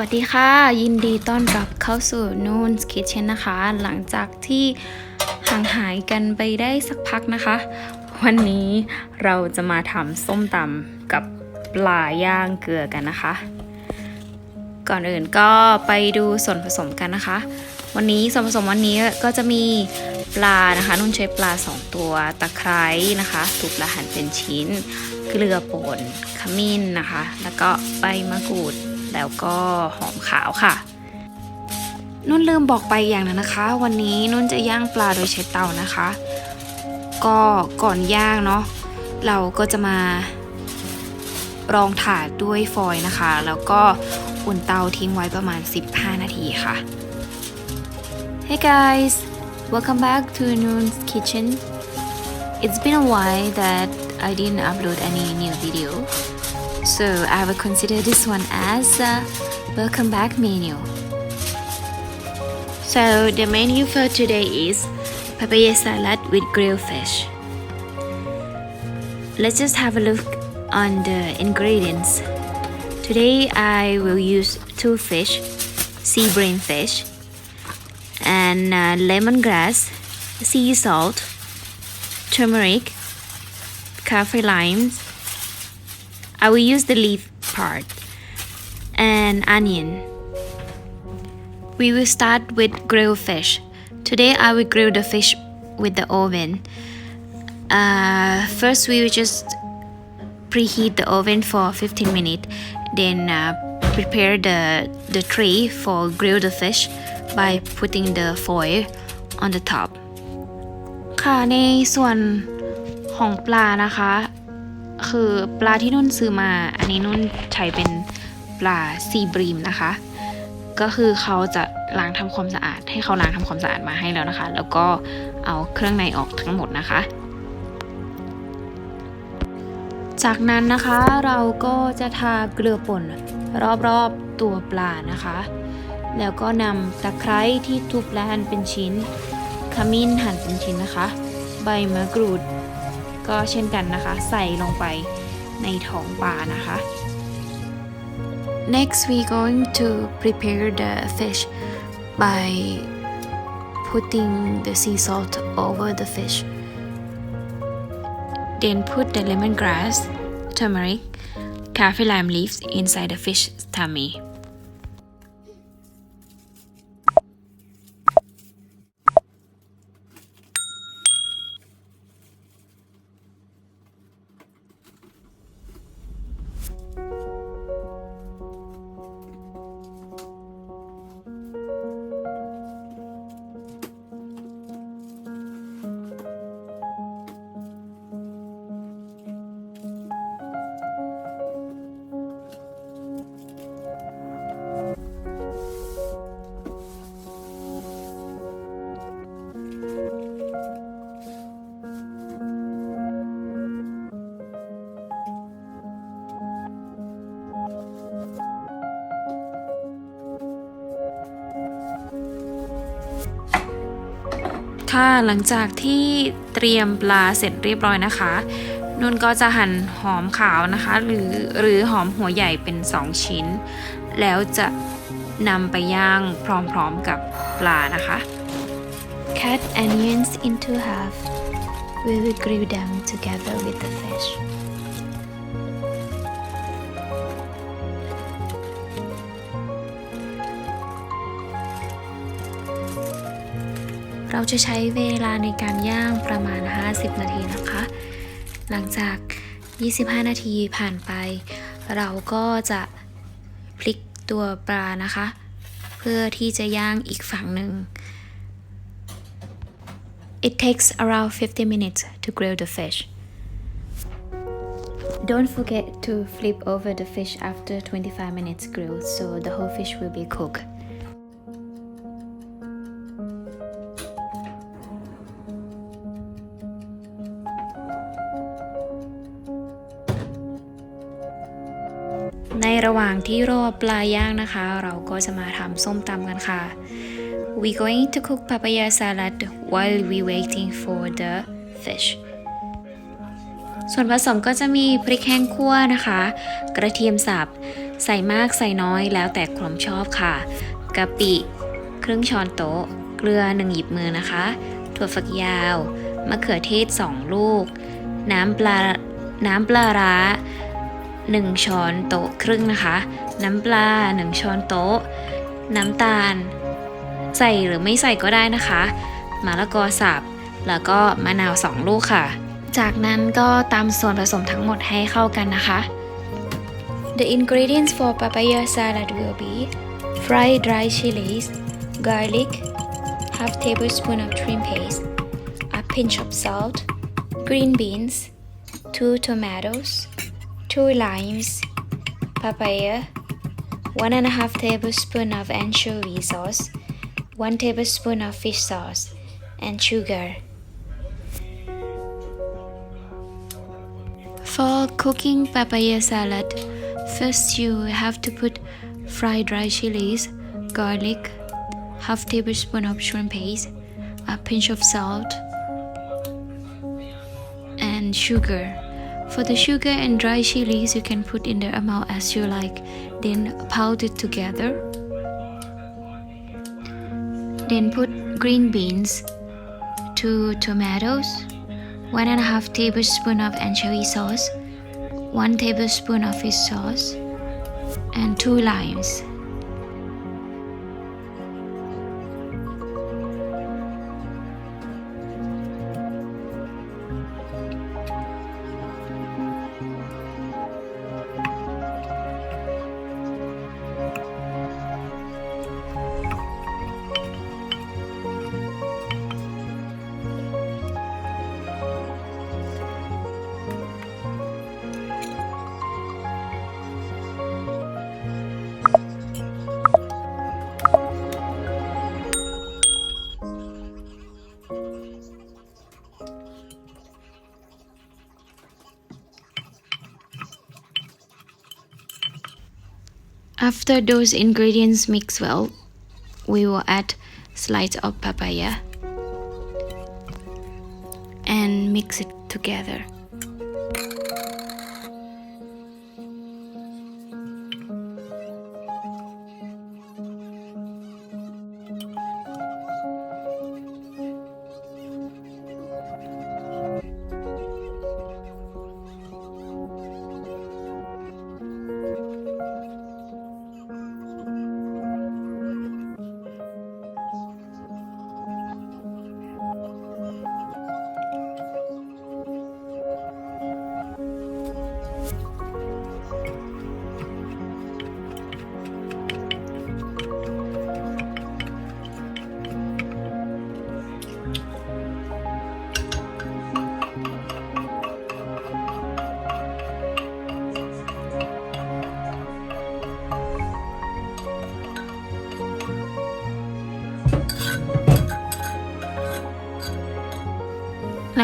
วัสดีค่ะยินดีต้อนรับเข้าสู่นูนกิทเชนนะคะ หลังจากที่ห่างหายกันไปได้สักพักนะคะ วันนี้เราจะมาทำส้มตำกับปลาย่างเกลือกันนะคะ ก่อนอื่นก็ไปดูส่วนผสมกันนะคะ วันนี้ส่วนผสมวันนี้ก็จะมีปลานะคะ นุ่นใช้ปลา 2 ตัวตะไคร้นะคะถูกละหั่นเป็นชิ้น เกลือป่นขมิ้นนะคะ แล้วก็ใบมะกรูดแล้วก็หอมขาวค่ะ นุ่นลืมบอกไปอย่างนั้นนะคะ วันนี้นุ่นจะย่างปลาโดยใช้เตานะคะ ก็ก่อนย่างเนาะเราก็จะมา รองถาดด้วยฟอยล์นะคะ แล้วก็อุ่นเตาทิ้งไว้ประมาณ 15 นาทีค่ะ Hey guys welcome back to Noon's kitchen It's been a while that I didn't upload any new video So I will consider this one as a uh, welcome back menu. So the menu for today is papaya salad with grilled fish. Let's just have a look on the ingredients. Today I will use two fish, sea brain fish, and uh, lemongrass, sea salt, turmeric, coffee limes, I will use the leaf part and onion. We will start with grilled fish. Today I will grill the fish with the oven. Uh, first we will just preheat the oven for 15 minutes. Then uh, prepare the, the tray for grill the fish by putting the foil on the top ค่ะในส่วนของปลานะคะคือปลาที่นุ่นซื้อมา อันนี้นุ่นใช้เป็นปลาซีบรีมนะคะ ก็คือเขาจะล้างทำความสะอาด ให้เขาล้างทำความสะอาดมาให้แล้วนะคะ แล้วก็เอาเครื่องในออกทั้งหมดนะคะ จากนั้นนะคะเราก็จะทาเกลือป่นรอบๆตัวปลานะคะ แล้วก็นำตะไคร้ที่ทุบและหั่นเป็นชิ้น ขมิ้นหั่นเป็นชิ้นนะคะ ใบมะกรูดก็เช่นกันนะคะใส่ลงไปในท้องปลานะคะ Next we going to prepare the fish by putting the sea salt over the fish Then put the lemongrass, turmeric, c a f f e e lime leaves inside the fish tummy ค่ะหลังจากที่เตรียมปลาเสร็จเรียบร้อยนะคะนุ่นก็จะหั่นหอมขาวนะคะหรือหรือหอมหัวใหญ่เป็น 2 ชิ้น แล้วจะนำไปย่างพร้อมๆกับปลานะคะ Cut onions into half. We will grill them together with the fish. เราจะใช้เวลาในการย่างประมาณ 50 นาทีนะคะ หลังจาก 25 นาทีผ่านไป เราก็จะพลิกตัวปลานะคะ เพื่อที่จะย่างอีกฝั่งหนึ่ง It takes around 50 minutes to grill the fish. Don't forget to flip over the fish after 25 minutes g r i l l so the whole fish will be cooked. ในระหว่างที่รอปลาย่างนะคะ เราก็จะมาทำส้มตำกันค่ะ we going to cook papaya salad while we waiting for the fish ส่วนผสมก็จะมีพริกแห้งคั่วนะคะ กระเทียมสับ ใส่มากใส่น้อยแล้วแต่ความชอบค่ะกะปิ ครึ่งช้อนโต๊ะ เกลือหนึ่งหยิบมือนะคะถั่วฝักยาว มะเขือเทศสองลูก น้ำปลา น้ำปลาร้า1ช้อนโต๊ะครึ่งนะคะ น้ำปลา 1 ช้อนโต๊ะ น้ำตาล ใส่หรือไม่ใส่ก็ได้นะคะมะละกอสับแล้วก็มะนาว2ลูกค่ะ จากนั้นก็ตามส่วนผสมทั้งหมดให้เข้ากันนะคะ The ingredients for papaya salad will be fried dry chilies, garlic, half tablespoon of trim paste, a pinch of salt, green beans, two tomatoes, 2 limes, papaya, 1 and a half tablespoon of anchovy sauce, 1 tablespoon of fish sauce, and sugar. For cooking papaya salad, first you have to put fried dry chilies, garlic, half tablespoon of shrimp paste, a pinch of salt, and sugar. For the sugar and dry chilies, you can put in the amount as you like, then pound it together. Then put green beans, two tomatoes, one and a half tablespoon of anchovy sauce, one tablespoon of fish sauce, and two limes. After those ingredients mix well, we will add slice of papaya and mix it together.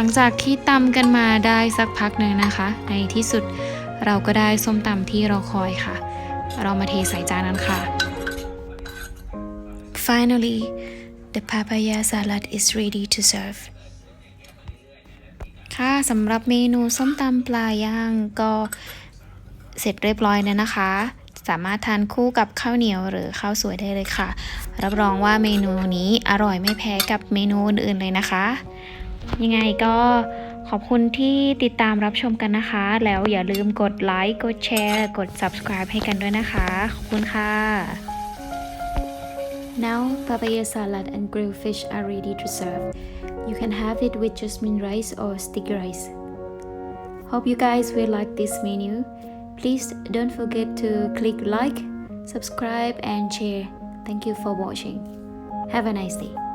ลังจากที่ตำกันมาได้สักพักหนึ่งนะคะ ในที่สุดเราก็ได้ส้มตำที่เราคอยค่ะ เรามาเทใส่จานนั้นค่ะ Finally the papaya salad is ready to serve ค่ะสำหรับเมนูส้มตำปลาย่างก็เสร็จเรียบร้อยแล้วนะคะ สามารถทานคู่กับข้าวเหนียวหรือข้าวสวยได้เลยค่ะ รับรองว่าเมนูนี้อร่อยไม่แพ้กับเมนูอื่นๆเลยนะคะยังไงก็ขอบคุณที่ติดตามรับชมกันนะคะ แล้วอย่าลืมกดไลค์กดแชร์กด subscribe ให้กันด้วยนะคะขอบคุณค่ะ Now papaya salad and grilled fish are ready to serve. You can have it with jasmine rice or sticky rice. Hope you guys will like this menu. Please don't forget to click like, subscribe and share. Thank you for watching. Have a nice day.